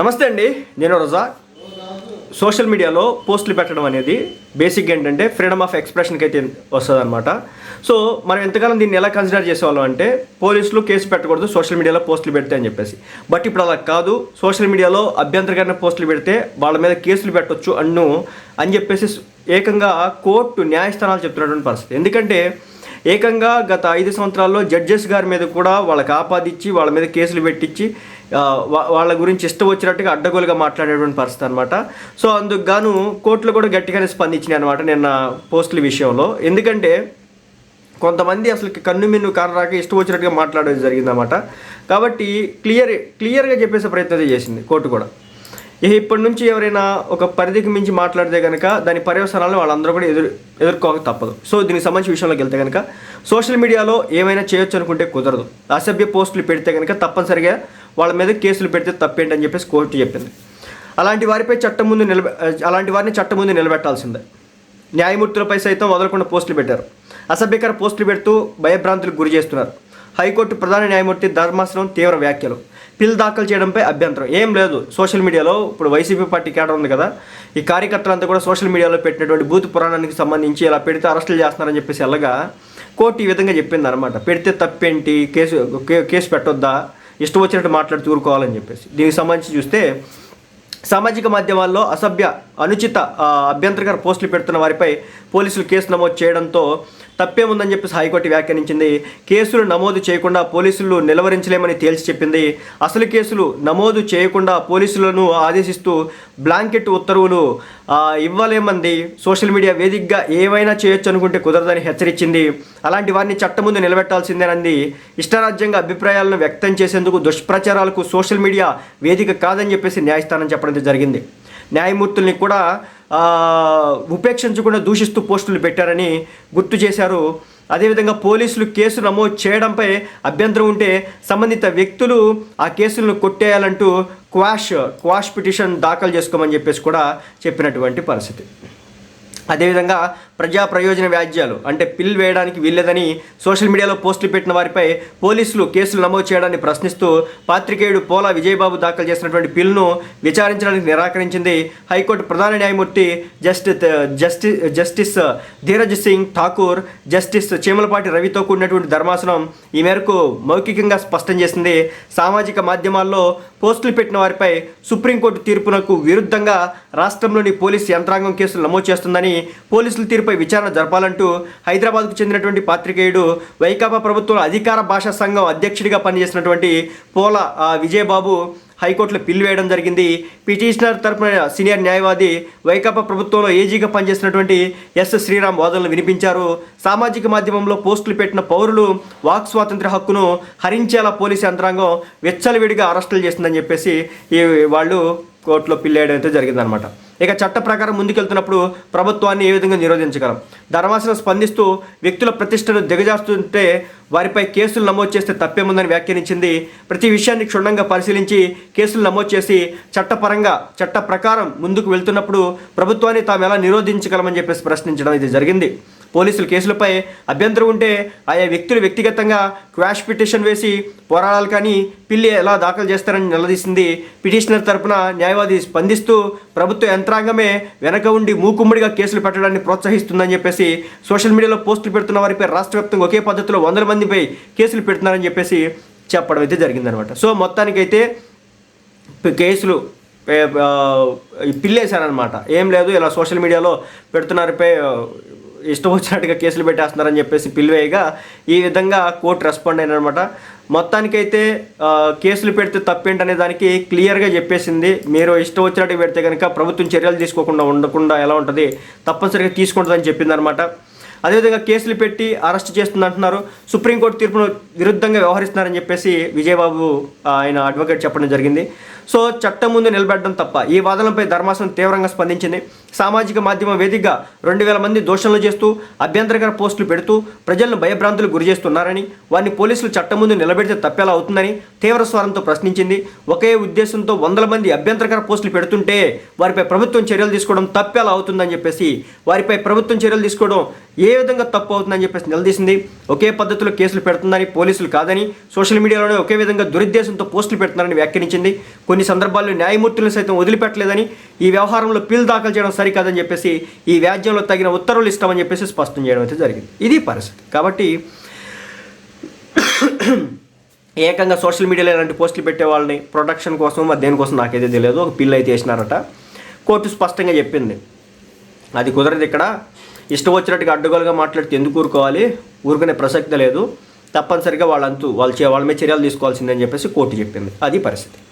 నమస్తే అండి నేను రోజా. సోషల్ మీడియాలో పోస్టులు పెట్టడం అనేది బేసిక్ ఏంటంటే ఫ్రీడమ్ ఆఫ్ ఎక్స్ప్రెషన్కి అయితే వస్తుంది అనమాట సో మనం ఎంతకాలం దీన్ని ఎలా కన్సిడర్ చేసేవాళ్ళం అంటే పోలీసులు కేసు పెట్టకూడదు సోషల్ మీడియాలో పోస్టులు పెడితే అని చెప్పేసి. బట్ ఇప్పుడు అలా కాదు సోషల్ మీడియాలో అభ్యంతరకరమైన పోస్టులు పెడితే వాళ్ళ మీద కేసులు పెట్టొచ్చు అన్ను అని చెప్పేసి ఏకంగా కోర్టు న్యాయస్థానాలు చెప్తున్నటువంటి పరిస్థితి. ఎందుకంటే ఏకంగా గత ఐదు సంవత్సరాల్లో జడ్జెస్ గారి మీద కూడా వాళ్ళకి ఆపాదిచ్చి వాళ్ళ మీద కేసులు పెట్టించి వాళ్ళ గురించి ఇష్టం వచ్చినట్టుగా అడ్డగోలుగా మాట్లాడేటువంటి పరిస్థితి అనమాట సో అందుకు గాను కోర్టులు కూడా గట్టిగానే స్పందించినాయి అనమాట నిన్న పోస్టుల విషయంలో. ఎందుకంటే కొంతమంది అసలు కన్ను మిన్ను కారణాక ఇష్టం వచ్చినట్టుగా మాట్లాడడం జరిగిందన్నమాట కాబట్టి క్లియర్ క్లియర్గా చెప్పేసే ప్రయత్నం చేసింది కోర్టు కూడా. ఇక ఇప్పటి నుంచి ఎవరైనా ఒక పరిధికి మించి మాట్లాడితే కనుక దాని పర్యవసనాలను వాళ్ళందరూ కూడా ఎదురు ఎదుర్కోక తప్పదు. సో దీనికి సంబంధించిన విషయంలోకి వెళ్తే కనుక సోషల్ మీడియాలో ఏమైనా చేయొచ్చు అనుకుంటే కుదరదు. అసభ్య పోస్టులు పెడితే కనుక తప్పనిసరిగా వాళ్ళ మీద కేసులు పెడితే తప్పేంటని చెప్పేసి కోర్టు చెప్పింది. అలాంటి వారిపై చట్టం ముందు నిలబె అలాంటి వారిని చట్టం ముందు నిలబెట్టాల్సిందే. న్యాయమూర్తులపై సైతం వదలకుండా పోస్టులు పెట్టారు. అసభ్యకర పోస్టులు పెడుతూ భయభ్రాంతులకు గురి చేస్తున్నారు. హైకోర్టు ప్రధాన న్యాయమూర్తి ధర్మాసనం తీవ్ర వ్యాఖ్యలు. పిల్ దాఖలు చేయడంపై అభ్యంతరం. ఏం లేదు సోషల్ మీడియాలో ఇప్పుడు వైసీపీ పార్టీ కేడర్ ఉంది కదా ఈ కార్యకర్తలంతా కూడా సోషల్ మీడియాలో పెట్టినటువంటి బూత్ పురాణానికి సంబంధించి ఇలా పెడితే అరెస్టులు చేస్తున్నారని చెప్పేసి ఎలాగా కోర్టు ఈ విధంగా చెప్పింది అనమాట పెడితే తప్పేంటి? కేసు కే- కేసు పెట్టొద్దా? ఇష్టం వచ్చినట్టు మాట్లాడి తూరుకోవాలని చెప్పేసి. దీనికి సంబంధించి చూస్తే సామాజిక మాధ్యమాల్లో అసభ్య అనుచిత అభ్యంతరకర పోస్టులు పెడుతున్న వారిపై పోలీసులు కేసు నమోదు చేయడంతో తప్పేముందని చెప్పేసి హైకోర్టు వ్యాఖ్యానించింది. కేసులు నమోదు చేయకుండా పోలీసులు నిలవరించలేమని తేల్చి చెప్పింది. అసలు కేసులు నమోదు చేయకుండా పోలీసులను ఆదేశిస్తూ బ్లాంకెట్ ఉత్తర్వులు ఇవ్వలేమంది. సోషల్ మీడియా వేదికగా ఏమైనా చేయొచ్చు అనుకుంటే కుదరదని హెచ్చరించింది. అలాంటి వారిని చట్టం ముందు నిలబెట్టాల్సిందేనంది. ఇష్టరాజ్యంగా అభిప్రాయాలను వ్యక్తం చేసేందుకు దుష్ప్రచారాలకు సోషల్ మీడియా వేదిక కాదని చెప్పేసి న్యాయస్థానం చెప్పడం జరిగింది. న్యాయమూర్తుల్ని కూడా ఉపేక్షించకుండా దూషిస్తూ పోస్టులు పెట్టారని గుర్తు చేశారు. అదేవిధంగా పోలీసులు కేసు నమోదు చేయడంపై అభ్యంతరం ఉంటే సంబంధిత వ్యక్తులు ఆ కేసులను కొట్టేయాలంటూ క్వాష్ క్వాష్ పిటిషన్ దాఖలు చేసుకోమని చెప్పేసి కూడా చెప్పినటువంటి పరిస్థితి. అదేవిధంగా ప్రజా ప్రయోజన వ్యాజ్యాలు అంటే పిల్ వేయడానికి వీల్లేదని సోషల్ మీడియాలో పోస్టులు పెట్టిన వారిపై పోలీసులు కేసులు నమోదు చేయడాన్ని ప్రశ్నిస్తూ పాత్రికేయుడు పోలా విజయబాబు దాఖలు చేసినటువంటి పిల్ను విచారించడానికి నిరాకరించింది హైకోర్టు ప్రధాన న్యాయమూర్తి justice justice justice Dheeraj Singh Thakur. Justice Cheemalapati రవితో కూడినటువంటి ధర్మాసనం ఈ మేరకు మౌఖికంగా స్పష్టం చేసింది. సామాజిక మాధ్యమాల్లో పోస్టులు పెట్టిన వారిపై సుప్రీంకోర్టు తీర్పునకు విరుద్ధంగా రాష్ట్రంలోని పోలీసు యంత్రాంగం కేసులు నమోదు చేస్తుందని పోలీసుల తీర్పు విచారణ జరపాలంటూ హైదరాబాద్కు చెందినటువంటి పాత్రికేయుడు వైకాపా ప్రభుత్వం అధికార భాషా సంఘం అధ్యక్షుడిగా పనిచేసినటువంటి పోల విజయబాబు హైకోర్టులో పిల్లు వేయడం జరిగింది. పిటిషనర్ తరపున సీనియర్ న్యాయవాది వైకాపా ప్రభుత్వంలో ఏజీగా పనిచేసినటువంటి ఎస్ శ్రీరామ్ వాదనలు వినిపించారు. సామాజిక మాధ్యమంలో పోస్టులు పెట్టిన పౌరులు వాక్ స్వాతంత్ర్య హక్కును హరించేలా పోలీసు యంత్రాంగం వెచ్చలవిడిగా అరెస్టులు చేసిందని చెప్పేసి ఈ వాళ్ళు కోర్టులో పిల్లేయడం అయితే జరిగిందనమాట ఇక చట్ట ప్రకారం ముందుకెళ్తున్నప్పుడు ప్రభుత్వాన్ని ఏ విధంగా నిరోధించగలం? ధర్మాసనం స్పందిస్తూ వ్యక్తుల ప్రతిష్టను దిగజాస్తుంటే వారిపై కేసులు నమోదు చేస్తే తప్పేముందని వ్యాఖ్యానించింది. ప్రతి విషయాన్ని క్షుణ్ణంగా పరిశీలించి కేసులు నమోదు చేసి చట్టపరంగా చట్ట ప్రకారం ముందుకు వెళ్తున్నప్పుడు ప్రభుత్వాన్ని తాము ఎలా నిరోధించగలమని చెప్పేసి ప్రశ్నించడం ఇది జరిగింది. పోలీసులు కేసులపై అభ్యంతరం ఉంటే ఆయా వ్యక్తులు వ్యక్తిగతంగా క్వాష్ పిటిషన్ వేసి పోరాడాలి కానీ పిల్లి ఎలా దాఖలు చేస్తారని నిలదీసింది. పిటిషనర్ తరపున న్యాయవాది స్పందిస్తూ ప్రభుత్వ యంత్రాంగమే వెనక ఉండి మూకుమ్మడిగా కేసులు పెట్టడాన్ని ప్రోత్సహిస్తుందని చెప్పేసి సోషల్ మీడియాలో పోస్టులు పెడుతున్న వారిపై రాష్ట్ర వ్యాప్తంగా ఒకే పద్ధతిలో వందల మంది మందిపై కేసులు పెడుతున్నారని చెప్పేసి చెప్పడం అయితే జరిగిందనమాట. సో మొత్తానికైతే కేసులు ఏ- పిల్లేశారనమాట. ఏం లేదు ఇలా సోషల్ మీడియాలో పెడుతున్నారుపై ఇష్టం వచ్చినట్టుగా కేసులు పెట్టేస్తున్నారని చెప్పేసి పిలివేయగా ఈ విధంగా కోర్టు రెస్పాండ్ అయినమాట మొత్తానికైతే కేసులు పెడితే తప్పేంటనే దానికి క్లియర్గా చెప్పేసింది. మీరు ఇష్టం వచ్చినట్టు పెడితే కనుక ప్రభుత్వం చర్యలు తీసుకోకుండా ఉండకుండా ఎలా ఉంటుంది తప్పనిసరిగా తీసుకుంటుందని చెప్పిందనమాట. అదేవిధంగా కేసులు పెట్టి అరెస్ట్ చేస్తుందంటున్నారు. సుప్రీంకోర్టు తీర్పును విరుద్ధంగా వ్యవహరిస్తున్నారని చెప్పేసి విజయబాబు ఆయన అడ్వకేట్ చెప్పడం జరిగింది. సో చట్టం ముందు నిలబెట్టడం తప్ప ఈ వాదనలపై ధర్మాసనం తీవ్రంగా స్పందించింది. సామాజిక మాధ్యమ వేదికగా రెండు వేల మంది దోషణలు చేస్తూ అభ్యంతరకర పోస్టులు పెడుతూ ప్రజలను భయభ్రాంతులు గురి చేస్తున్నారని వారిని పోలీసులు చట్టం ముందు నిలబెడితే తప్పేలా అవుతుందని తీవ్ర స్వరంతో ప్రశ్నించింది. ఒకే ఉద్దేశంతో వందల మంది అభ్యంతరకర పోస్టులు పెడుతుంటే వారిపై ప్రభుత్వం చర్యలు తీసుకోవడం తప్పేలా అవుతుందని చెప్పేసి వారిపై ప్రభుత్వం చర్యలు తీసుకోవడం ఏ విధంగా తప్పు అవుతుందని చెప్పేసి నిలదీసింది. ఒకే పద్ధతిలో కేసులు పెడుతుందని పోలీసులు కాదని సోషల్ మీడియాలోనే ఒకే విధంగా దురుద్దేశంతో పోస్టులు పెడుతున్నారని వ్యాఖ్యానించింది. కొన్ని సందర్భాల్లో న్యాయమూర్తులను సైతం వదిలిపెట్టలేదని ఈ వ్యవహారంలో పిల్ దాఖలు చేయడం సరికాదని చెప్పేసి ఈ వ్యాజ్యంలో తగిన ఉత్తర్వులు ఇస్తామని చెప్పేసి స్పష్టం చేయడం అయితే జరిగింది. ఇది పరిస్థితి. కాబట్టి ఏకంగా సోషల్ మీడియాలో ఇలాంటి పోస్టులు పెట్టే వాళ్ళని ప్రొటెక్షన్ కోసం మరి దేనికోసం నాకైతే తెలియదు. ఒక పిల్ అయితే వేసినారట. కోర్టు స్పష్టంగా చెప్పింది. అది కుదరదు ఇక్కడ. ఇష్టం వచ్చినట్టుగా అడ్డగోలుగా మాట్లాడితే ఎందుకు ఊరుకోవాలి? ఊరుకునే ప్రసక్తి లేదు. తప్పనిసరిగా వాళ్ళంతు వాళ్ళు చే- వాళ్ళ మీద చర్యలు తీసుకోవాల్సిందని చెప్పేసి కోర్టు చెప్పింది. అది పరిస్థితి.